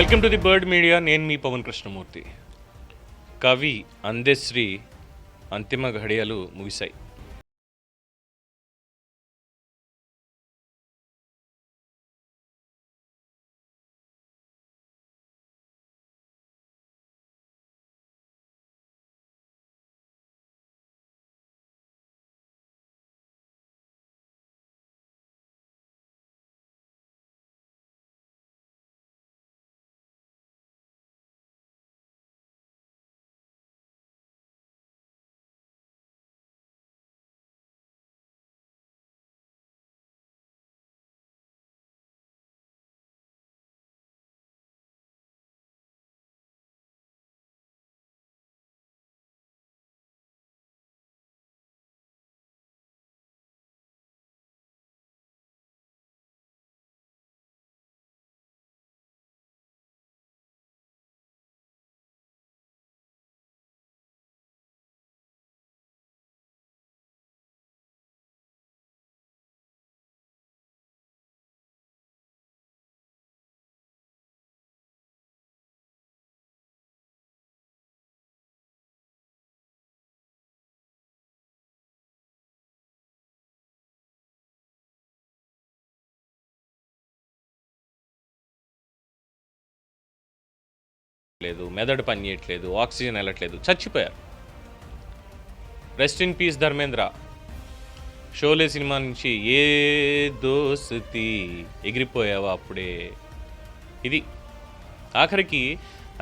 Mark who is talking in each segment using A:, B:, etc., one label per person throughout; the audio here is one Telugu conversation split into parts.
A: Welcome to the bird media. నేను మీ పవన్ కృష్ణమూర్తి. కవి అందశ్రీ అంతిమ ఘడియలు ముగిశాయి. లేదు మెదడు పని చేయట్లేదు ఆక్సిజన్ వెళ్ళట్లేదు చచ్చిపోయారు. Rest in peace Dharmendra. Sholay cinema నుంచి ఏ దోస్తి ఎగిరిపోయావా అప్పుడే? ఇది ఆఖరికి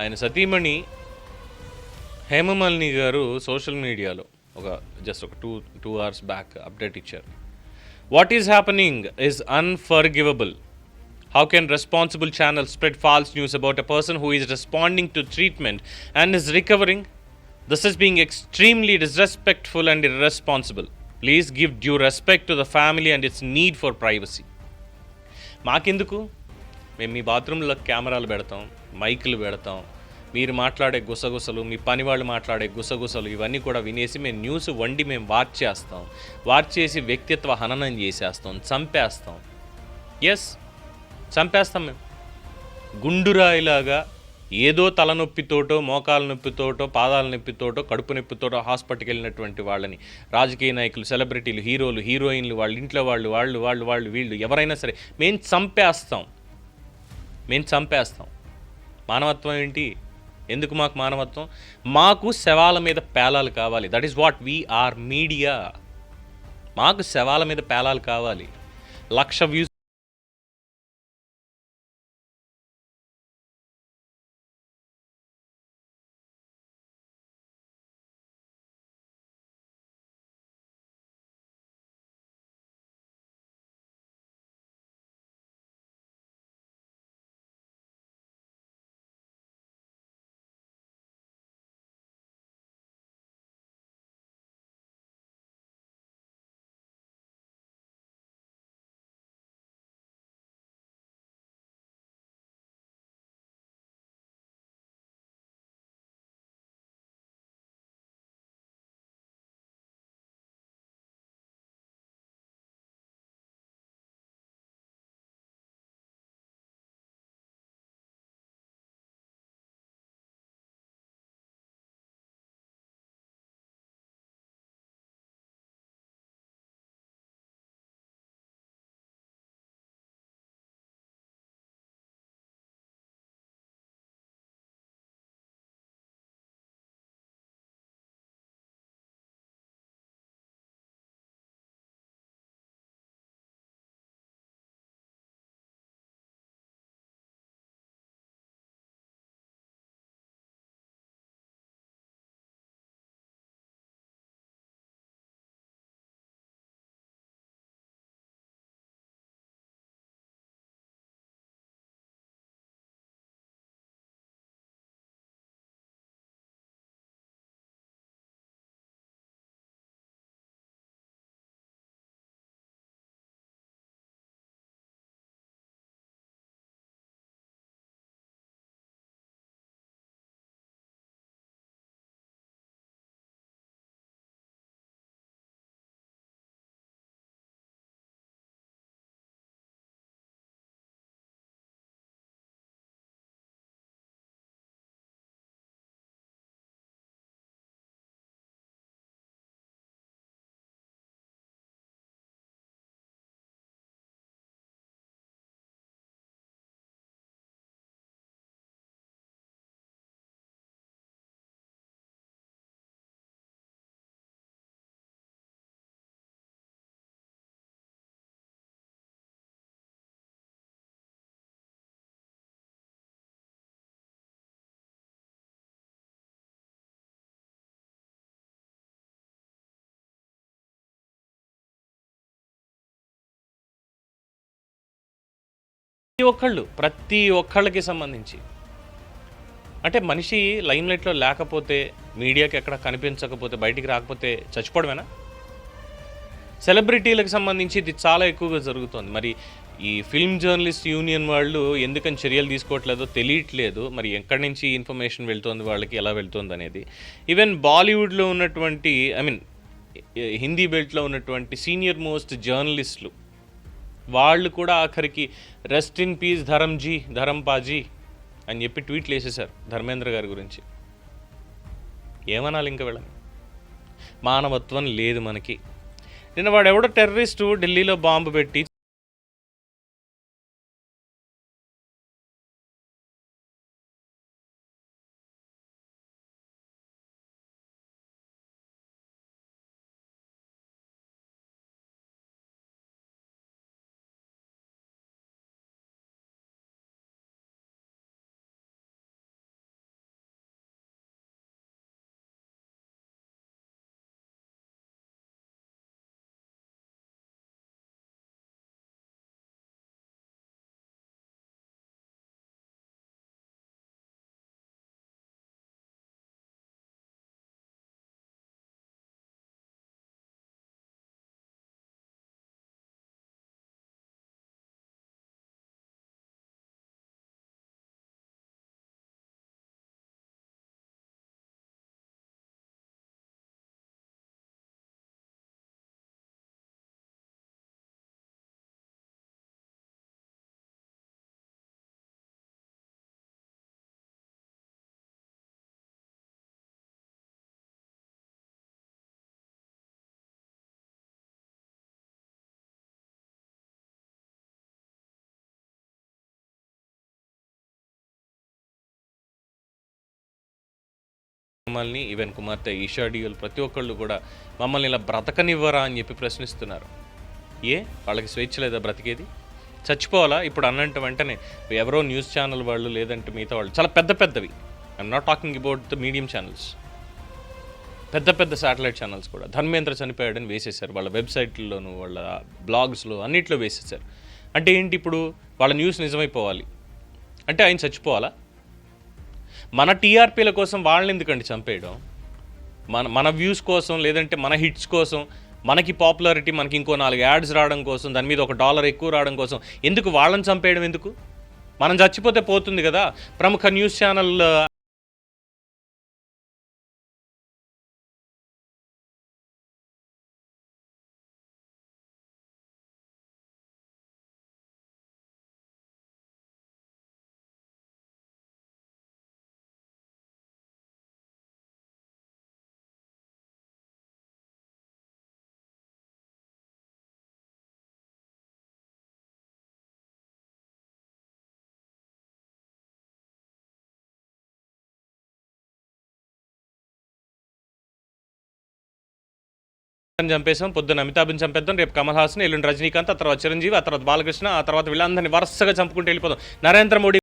A: ఆయన సతీమణి హేమమాలిని గారు సోషల్ మీడియాలో ఒక జస్ట్ ఒక two two hours back update ఇచ్చారు. What is happening is unforgivable How can responsible channels spread false news about a person who is responding to treatment and is recovering? This is being extremely disrespectful and irresponsible. Please give due respect to the family and its need for privacy. మాకెందుకు మేము మీ బాత్రూంలో కెమెరాలు పెడతాం మైకులు పెడతాం మీరు మాట్లాడే గుసగుసలు మీ పని వాళ్ళు మాట్లాడే గుసగుసలు ఇవన్నీ కూడా వినేసి మేము న్యూస్ వండి మేము వాచ్ చేస్తాం వాచ్ చేసి వ్యక్తిత్వ హననం చేసేస్తాం చంపేస్తాం ఎస్ చంపేస్తాం మేము. గుండురాయిలాగా ఏదో తలనొప్పితోటో మోకాల నొప్పితోటో పాదాల నొప్పితోటో కడుపు నొప్పితోటో హాస్పిటల్కి వెళ్ళినటువంటి వాళ్ళని రాజకీయ నాయకులు సెలబ్రిటీలు హీరోలు హీరోయిన్లు వాళ్ళ ఇంట్లో వాళ్ళు వాళ్ళు వాళ్ళు వాళ్ళు వీళ్ళు ఎవరైనా సరే మేము చంపేస్తాం. మేము చంపేస్తాం. మానవత్వం ఏంటి? ఎందుకు మాకు మానవత్వం? మాకు శవాల మీద పేలాలు కావాలి. That is what we are media మాకు శవాల మీద పేలాలు కావాలి. లక్ష వ్యూస్ ప్రతి ఒక్కళ్ళు ప్రతి ఒక్కళ్ళకి సంబంధించి. అంటే మనిషి లైమ్లైట్లో లేకపోతే మీడియాకి ఎక్కడ కనిపించకపోతే బయటికి రాకపోతే చచ్చిపోవడమేనా? సెలబ్రిటీలకు సంబంధించి ఇది చాలా ఎక్కువగా జరుగుతుంది. మరి ఈ ఫిల్మ్ జర్నలిస్ట్ యూనియన్ వాళ్ళు ఎందుకని చర్యలు తీసుకోవట్లేదో తెలియట్లేదు. మరి ఎక్కడి నుంచి ఇన్ఫర్మేషన్ వెళ్తుంది వాళ్ళకి ఎలా వెళ్తుంది అనేది. ఈవెన్ బాలీవుడ్లో ఉన్నటువంటి ఐ మీన్ హిందీ బెల్ట్లో ఉన్నటువంటి సీనియర్ మోస్ట్ జర్నలిస్టులు వాళ్ళు కూడా ఆఖరికి rest in peace Dharamji Dharampaji అని చెప్పి ట్వీట్లు వేసేశారు ధర్మేంద్ర గారి గురించి. ఏమనాలి ఇంకా వెళ్ళని? మానవత్వం లేదు మనకి. నిన్న వాడు ఎవడో టెర్రరిస్టు ఢిల్లీలో బాంబు పెట్టి మమ్మల్ని ఈవెన్ కుమార్తె ఈషా డియోల్ ప్రతి ఒక్కళ్ళు కూడా మమ్మల్ని ఇలా బ్రతకనివ్వరా అని చెప్పి ప్రశ్నిస్తున్నారు. ఏ? వాళ్ళకి స్వేచ్ఛ లేదా బ్రతికేది? చచ్చిపోవాలా? ఇప్పుడు అన్నంటే వెంటనే ఎవరో న్యూస్ ఛానల్ వాళ్ళు లేదంటే మిగతా వాళ్ళు. చాలా పెద్ద పెద్దవి. I'm not talking about the medium channels పెద్ద పెద్ద శాటిలైట్ ఛానల్స్ కూడా. ధర్మేంద్ర చనిపోయాడని వేసేశారు. వాళ్ళ వెబ్సైట్లోను వాళ్ళ బ్లాగ్స్లో అన్నిట్లో వేసేశారు. అంటే ఏంటి ఇప్పుడు? వాళ్ళ న్యూస్ నిజమైపోవాలి. అంటే ఆయన చచ్చిపోవాలా? మన టీఆర్పీల కోసం వాళ్ళని ఎందుకండి చంపేయడం? మన మన వ్యూస్ కోసం లేదంటే మన హిట్స్ కోసం మనకి పాపులారిటీ మనకి ఇంకో నాలుగు యాడ్స్ రావడం కోసం దాని మీద ఒక డాలర్ ఎక్కువ రావడం కోసం ఎందుకు వాళ్ళని చంపేయడం ఎందుకు? మనం చచ్చిపోతే పోతుంది కదా. ప్రముఖ న్యూస్ ఛానల్ చంపేసాం పొద్దున్న అమితాబ్ని చంపేద్దాం రేపు కమల్ హాసన్ ఎల్లుండి రజనీకాంత్ ఆ తర్వాత చిరంజీవి ఆ తర్వాత బాలకృష్ణ ఆ తర్వాత వీళ్ళందరినీ వరుసగా చంపుకుంటూ వెళ్ళిపోదాం. నరేంద్ర మోడీ